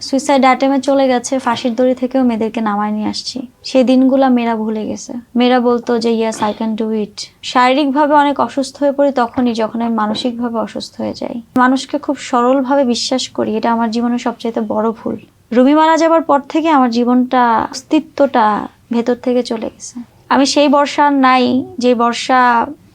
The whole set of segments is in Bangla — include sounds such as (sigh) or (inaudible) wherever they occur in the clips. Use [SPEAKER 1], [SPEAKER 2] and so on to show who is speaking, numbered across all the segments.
[SPEAKER 1] সুইসাইড অ্যাটেমে চলে গেছে, ফাঁসির দড়ি থেকেও মেয়েদেরকে নামায় নিয়ে আসছি। সেই দিনগুলা মেয়েরা ভুলে গেছে। মেয়েরা বলতো যে yes I can do it শারীরিকভাবে অনেক অসুস্থ হয়ে পড়ি তখনই, যখন আমি মানসিকভাবে অসুস্থ হয়ে যাই। মানুষকে খুব সরলভাবে বিশ্বাস করি, এটা আমার জীবনের সবচেয়ে বড় ভুল। রুমি মারা যাবার পর থেকে আমার জীবনটা, অস্তিত্বটা ভেতর থেকে চলে গেছে। আমি সেই বর্ষা নাই, যে বর্ষা,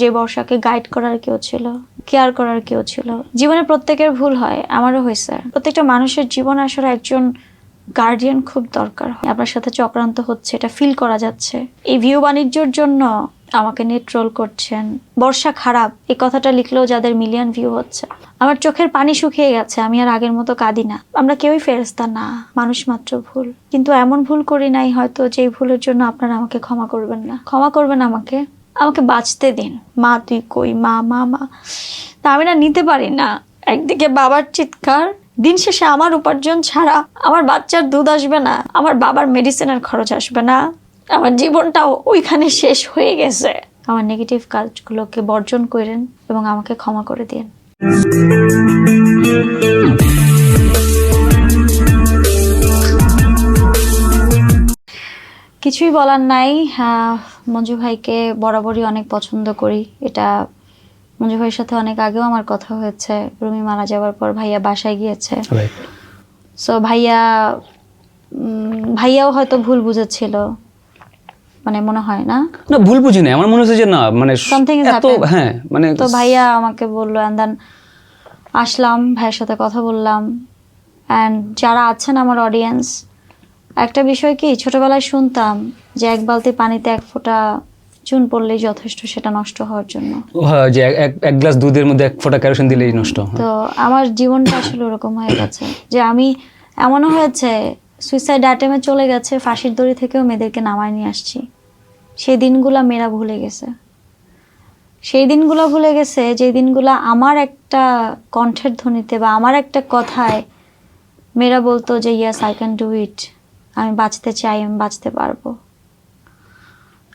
[SPEAKER 1] যে বর্ষাকে গাইড করার কেউ ছিল। কেয়ার করার কেউ ছিল। জীবনে প্রত্যেকের ভুল হয়, আমারও হয়েছে প্রত্যেকটা মানুষের জীবন আসলে একজন গার্ডিয়ান খুব দরকার হয়। আপনার সাথে চক্রান্ত হচ্ছে, এটা ফিল করা যাচ্ছে। এই ভিউ বাণিজ্যর জন্য আমাকে নিয়ে ট্রোল করছেন। বর্ষা খারাপ, এই কথাটা লিখলেও যাদের মিলিয়ন ভিউ হচ্ছে। আমার চোখের পানি শুকিয়ে গেছে, আমি আর আগের মতো কাঁদি না। আমরা কেউই ফেরেস্তা না, মানুষ মাত্র ভুল। কিন্তু এমন ভুল করি নাই, হয়তো যেই ভুলের জন্য আপনারা আমাকে ক্ষমা করবেন না। ক্ষমা করবেন আমাকে। আমাকে বাঁচতে দিন। মা, তুই কই? মা মা মা। তা আমি না নিতে পারি না। একদিকে বাবার চিৎকার, দিন শেষে আমার উপার্জন ছাড়া আমার বাচ্চার দুধ আসবে না, আমার বাবার মেডিসিনের খরচ আসবে না। আমার জীবনটাও ওইখানে শেষ হয়ে গেছে। আমার নেগেটিভ কাজগুলোকে বর্জন করেন এবং আমাকে ক্ষমা করে দিন। কিছুই বলার নাই। আহ, মঞ্জু ভাইকে বরাবরই অনেক পছন্দ করি। এটা মঞ্জু ভাইয়ের সাথে অনেক আগেও আমার কথা হয়েছে। রুমি মারা যাওয়ার পর ভাইয়া বাসায় গিয়েছে। সো ভাইয়া ভাইয়াও হয়তো ভুল বুঝেছিল। মানে মনে হয় না?
[SPEAKER 2] না ভুল বুঝি না আমার মনে হচ্ছে যে না মানে এত
[SPEAKER 1] happened.
[SPEAKER 2] হ্যাঁ মানে
[SPEAKER 1] তো ভাইয়া আমাকে বলল অ্যান্ড দেন আসলাম ভাইয়ের সাথে কথা বললাম। অ্যান্ড যারা আছেন আমার অডিয়েন্স একটা বিষয় কি ছোটবেলায় শুনতাম যে এক বালতি পানিতে এক ফোঁটা চুন পড়লেই যথেষ্ট সেটা নষ্ট হওয়ার জন্য।
[SPEAKER 2] হ্যাঁ, যে এক- গ্লাস দুধের মধ্যে এক ফোঁটা কেরোসিন দিলেই নষ্ট
[SPEAKER 1] তো আমার জীবনটা আসলে ওরকম হয়ে গেছে যে আমি এমনও হয়েছে সুইসাইড অ্যাটেমে চলে গেছে ফাঁসির দড়ি থেকেও মেয়েদেরকে নামায় নিয়ে আসছি। সেই দিনগুলা মেয়েরা ভুলে গেছে। সেই দিনগুলো ভুলে গেছে যে দিনগুলা আমার একটা কণ্ঠের ধ্বনিতে বা আমার একটা কথায় মেয়েরা বলতো যে yes I can do it আমি বাঁচতে চাই, আমি বাঁচতে পারব।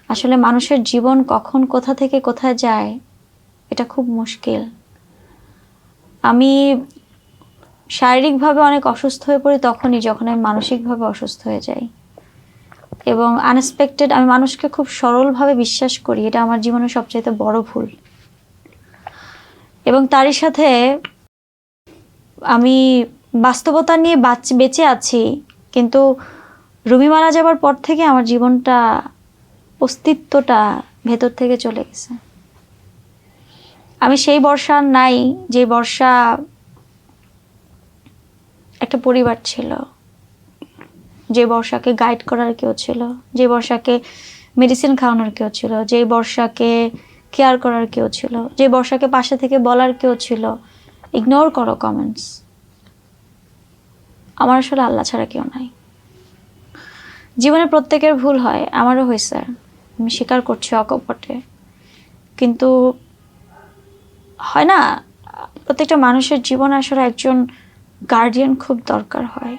[SPEAKER 1] আসলে মানুষের জীবন কখন কোথা থেকে কোথায় যায়, এটা খুব মুশকিল। আমি শারীরিকভাবে অনেক অসুস্থ হয়ে পড়ি তখনই যখন আমি মানসিকভাবে অসুস্থ হয়ে যাই। এবং আনএক্সপেক্টেড আমি মানুষকে খুব সরলভাবে বিশ্বাস করি, এটা আমার জীবনের সবচাইতে বড় ভুল। এবং তারই সাথে আমি বাস্তবতা নিয়ে বাঁচ- বেঁচে আছি, কিন্তু রুমি মারা যাবার পর থেকে আমার জীবনটা অস্তিত্বটা ভেতর থেকে চলে গেছে। আমি সেই বর্ষা নাই, যে বর্ষা একটা পরিবার ছিল। যে বর্ষাকে গাইড করার কেউ ছিল, যে বর্ষাকে মেডিসিন খাওয়ানোর কেউ ছিল, যে বর্ষাকে কেয়ার করার কেউ ছিল, যে বর্ষাকে পাশে থেকে বলার কেউ ছিল। ইগনোর করো কমেন্টস আমার আসলে আল্লাহ ছাড়া কেউ নাই। জীবনে প্রত্যেকের ভুল হয়, আমারও হয়েছে। আমি স্বীকার করছি অকপটে। কিন্তু হয় না, প্রত্যেকটা মানুষের জীবনে আসলে একজন গার্ডিয়ান খুব দরকার হয়।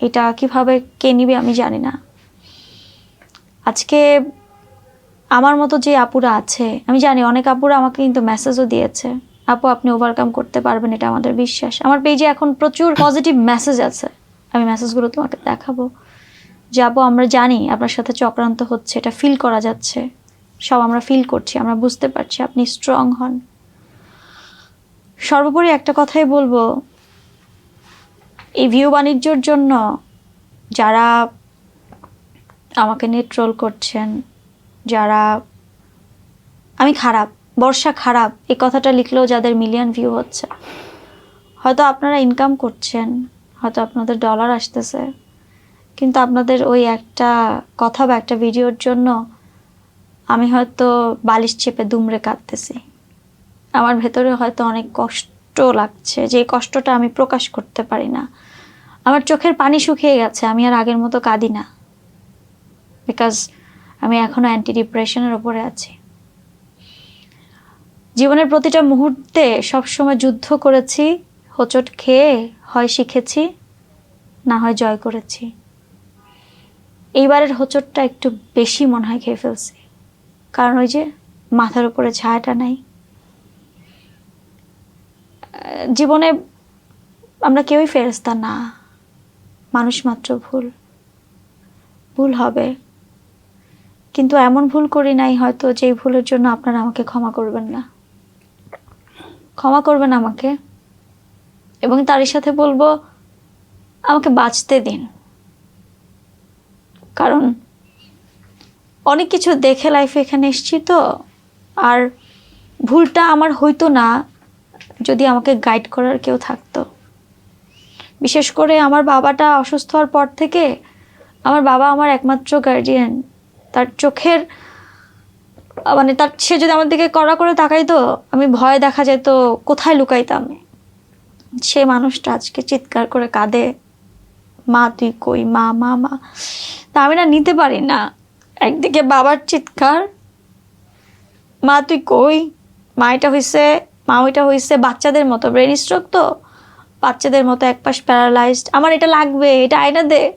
[SPEAKER 1] এটা কীভাবে কে নিবে আমি জানি না। আজকে আমার মতো যে আপুরা আছে, আমি জানি অনেক আপুরা আমাকে কিন্তু মেসেজও দিয়েছে। আপু, আপনি ওভারকাম করতে পারবেন, এটা আমাদের বিশ্বাস। আমার পেজে এখন প্রচুর পজিটিভ মেসেজ আছে। আমি মেসেজগুলো তোমাকে দেখাবো। যে আপু আমরা জানি আপনার সাথে চক্রান্ত হচ্ছে, এটা ফিল করা যাচ্ছে। সব আমরা ফিল করছি, আমরা বুঝতে পারছি, আপনি স্ট্রং হন। সর্বোপরি একটা কথাই বলব, এই ভিউ বাণিজ্যর জন্য যারা আমাকে নিয়ে ট্রোল করছেন, যারা আমি খারাপ, বর্ষা খারাপ, এই কথাটা লিখলেও যাদের মিলিয়ন ভিউ হচ্ছে। হয়তো আপনারা ইনকাম করছেন, হয়তো আপনাদের ডলার আসতেছে। কিন্তু আপনাদের ওই একটা কথা বা একটা ভিডিওর জন্য আমি হয়তো বালিশ চেপে দুমড়ে কাঁদতেছি। আমার ভেতরে হয়তো অনেক কষ্ট লাগছে, যে কষ্টটা আমি প্রকাশ করতে পারি না। আমার চোখের পানি শুকিয়ে গেছে, আমি আর আগের মতো কাঁদি না। বিকজ আমি এখনও অ্যান্টি ডিপ্রেশনের ওপরে আছি। জীবনের প্রতিটা মুহূর্তে সবসময় যুদ্ধ করেছি, হোঁচট খেয়ে হয় শিখেছি, না হয় জয় করেছি। এইবারের হোঁচটটা একটু বেশি মনে হয় খেয়ে ফেলছি। কারণ ওই যে মাথার উপরে ছায়াটা নাই। জীবনে আমরা কেউই ফেরেস্তা না। মানুষ মাত্র ভুল। ভুল হবে। কিন্তু এমন ভুল করি নাই হয়তো যেই ভুলের জন্য আপনারা আমাকে ক্ষমা করবেন না। ক্ষমা করবেন আমাকে। এবং তারই সাথে বলব, আমাকে বাঁচতে দিন। কারণ অনেক কিছু দেখে লাইফে এখানে এসেছি তো। আর ভুলটা আমার হইতো না যদি আমাকে গাইড করার কেউ থাকতো। বিশেষ করে আমার বাবাটা অসুস্থ হওয়ার পর থেকে আমার বাবা আমার একমাত্র গার্ডিয়ান তার চোখের মানে তার, সে যদি আমার দিকে কড়া করে তাকাইতো, আমি ভয় দেখা যেত, কোথায় লুকাইতাম? সে মানুষটা আজকে চিৎকার করে কাঁদে। মা, তুই কই? মা মা মা। তা আমি না নিতে পারি না। একদিকে বাবার চিৎকার। মা, তুই কই? মা এটা হয়েছে মা ওইটা হয়েছে বাচ্চাদের মতো, ব্রেন স্ট্রোক তো? বাচ্চাদের মতো এক পাশ প্যারালাইজড। আমার এটা লাগবে, এটা আয়না দে।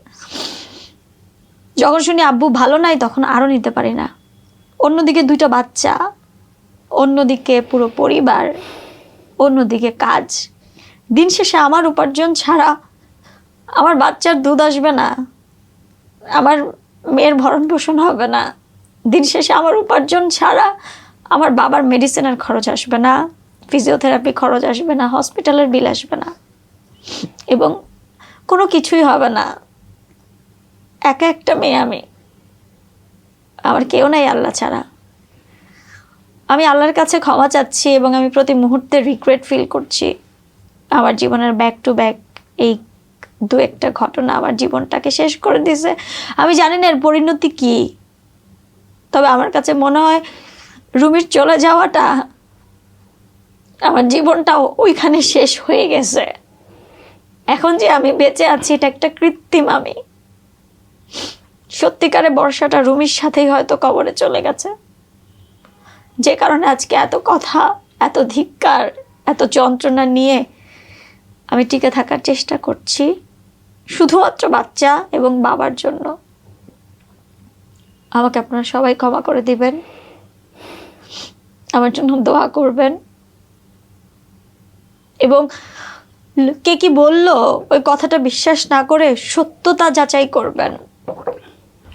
[SPEAKER 1] যখন শুনি আব্বু ভালো নাই, তখন আরও নিতে পারি না। অন্যদিকে দুইটা বাচ্চা, অন্যদিকে পুরো পরিবার, অন্যদিকে কাজ। দিন শেষে আমার উপার্জন ছাড়া আমার বাচ্চার দুধ আসবে না। আমার মেয়ের ভরণ পোষণ হবে না। দিন শেষে আমার উপার্জন ছাড়া আমার বাবার মেডিসিনের খরচ আসবে না। ফিজিওথেরাপি খরচ আসবে না হসপিটালের বিল আসবে না। এবং কোনো কিছুই হবে না। একা একটা মেয়ে আমি। আমার কেউ নাই আল্লাহ ছাড়া। আমি আল্লাহর কাছে ক্ষমা চাচ্ছি এবং আমি প্রতি মুহূর্তে রিগ্রেট ফিল করছি। আমার জীবনের ব্যাক টু ব্যাক এই দু একটা ঘটনা আমার জীবনটাকে শেষ করে দিয়েছে আমি জানি না এর পরিণতি কি। তবে আমার কাছে মনে হয় রুমির চলে যাওয়াটা আমার জীবনটাও ওইখানে শেষ হয়ে গেছে। এখন যে আমি বেঁচে আছি, এটা একটা কৃত্রিম আমি। সত্যিকারে বর্ষাটা রুমির সাথেই হয়তো কবরে চলে গেছে। যে কারণে আজকে এত কথা, এত ধিক্কার, এত যন্ত্রণা নিয়ে আমি টিকে থাকার চেষ্টা করছি। শুধুমাত্র বাচ্চা এবং বাবার জন্য। আমাকে আপনারা সবাই ক্ষমা করে দিবেন। আমার জন্য দোয়া করবেন। এবং কে কি বলল ওই কথাটা বিশ্বাস না করে সত্যতা যাচাই করবেন।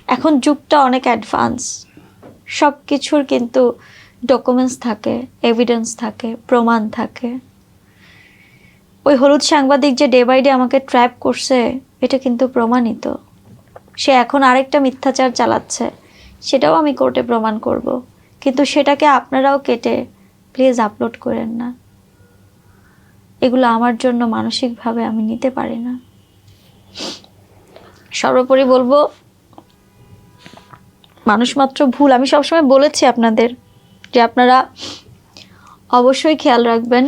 [SPEAKER 1] এখন যুগটা অনেক অ্যাডভান্স সব কিছুর কিন্তু ডকুমেন্টস থাকে এভিডেন্স থাকে, প্রমাণ থাকে। ওই হলুদ সাংবাদিক যে ডে বাই ডে আমাকে ট্র্যাপ করছে, এটা কিন্তু প্রমাণিত। সে এখন আরেকটা মিথ্যাচার চালাচ্ছে, সেটাও আমি কোর্টে প্রমাণ করব। কিন্তু সেটাকে আপনারাও কেটে প্লিজ আপলোড করেন না। এগুলো আমার জন্য মানসিকভাবে আমি নিতে পারি না। সর্বোপরি বলব, মানুষ মাত্র ভুল। আমি সবসময় বলেছি আপনাদের যে আপনারা অবশ্যই খেয়াল রাখবেন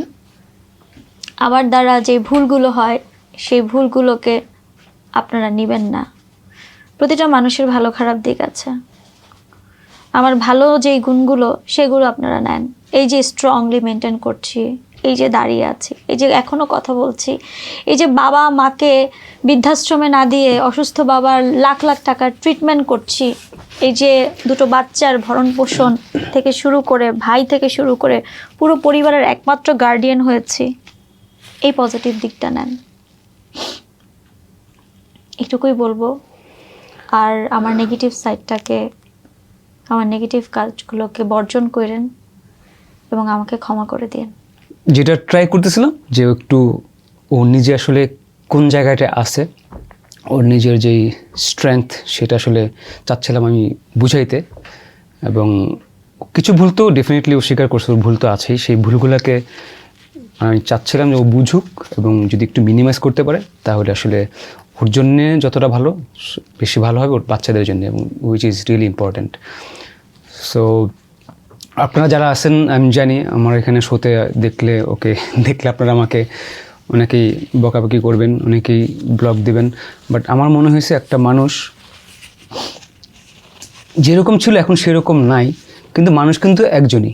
[SPEAKER 1] আমার দ্বারা যে ভুলগুলো হয়, সেই ভুলগুলোকে আপনারা নেবেন না। প্রতিটা মানুষের ভালো খারাপ দিক আছে। আমার ভালো যেই গুণগুলো, সেগুলো আপনারা নেন। এই যে স্ট্রংলি মেনটেন করছি, এই যে দাঁড়িয়ে আছি, এই যে এখনও কথা বলছি, এই যে বাবা মাকে বৃদ্ধাশ্রমে না দিয়ে অসুস্থ বাবার লাখ লাখ টাকার ট্রিটমেন্ট করছি, এই যে দুটো বাচ্চার ভরণ পোষণ থেকে শুরু করে, ভাই থেকে শুরু করে পুরো পরিবারের একমাত্র গার্ডিয়ান হয়েছি এই পজিটিভ দিকটা নেন। এটুকুই বলব। আর আমার নেগেটিভ সাইডটাকে আমার নেগেটিভ কাজগুলোকে বর্জন করেন এবং আমাকে ক্ষমা করে দিন
[SPEAKER 2] যেটা ট্রাই করতেছিলাম যে একটু ও নিজে আসলে কোন জায়গাটা আছে, ওর নিজের যেই স্ট্রেংথ সেটা আসলে চাচ্ছিলাম আমি বুঝাইতে। এবং কিছু ভুল তো ডেফিনেটলি ও স্বীকার করছে, ভুল তো আছেই। সেই ভুলগুলোকে আমি চাচ্ছিলাম যে ও বুঝুক এবং যদি একটু মিনিমাইজ করতে পারে, তাহলে আসলে ওর জন্যে যতটা ভালো, বেশি ভালো হবে ওর বাচ্চাদের জন্য, এবং which is really important so আপনারা যারা আছেন, আমি জানি আমার এখানে শোতে দেখলে, ওকে (laughs) দেখলে আপনারা আমাকে অনেকেই বকাবকি করবেন, অনেকেই ব্লগ দিবেন বাট আমার মনে হয়েছে একটা মানুষ যেরকম ছিল এখন সেরকম নাই, কিন্তু মানুষ কিন্তু একজনই।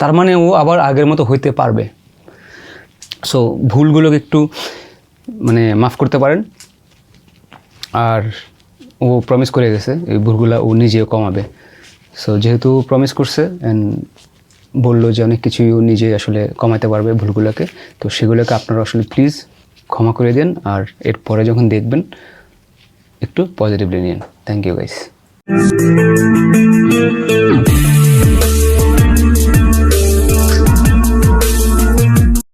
[SPEAKER 2] তার মানে ও আবার আগের মতো হইতে পারবে। সো ভুলগুলোকে একটু মানে মাফ করতে পারেন। আর ও প্রমিস করে গেছে, এই ভুলগুলো ও নিজেও কমাবে। সো যেহেতু প্রমিস করছে অ্যান্ড বলল যে অনেক কিছুই ও নিজে আসলে কমাতে পারবে ভুলগুলোকে, তো সেগুলোকে আপনারা আসলে প্লিজ ক্ষমা করে দেন, আর এরপরে যখন দেখবেন, একটু পজিটিভলি নিন। Thank you guys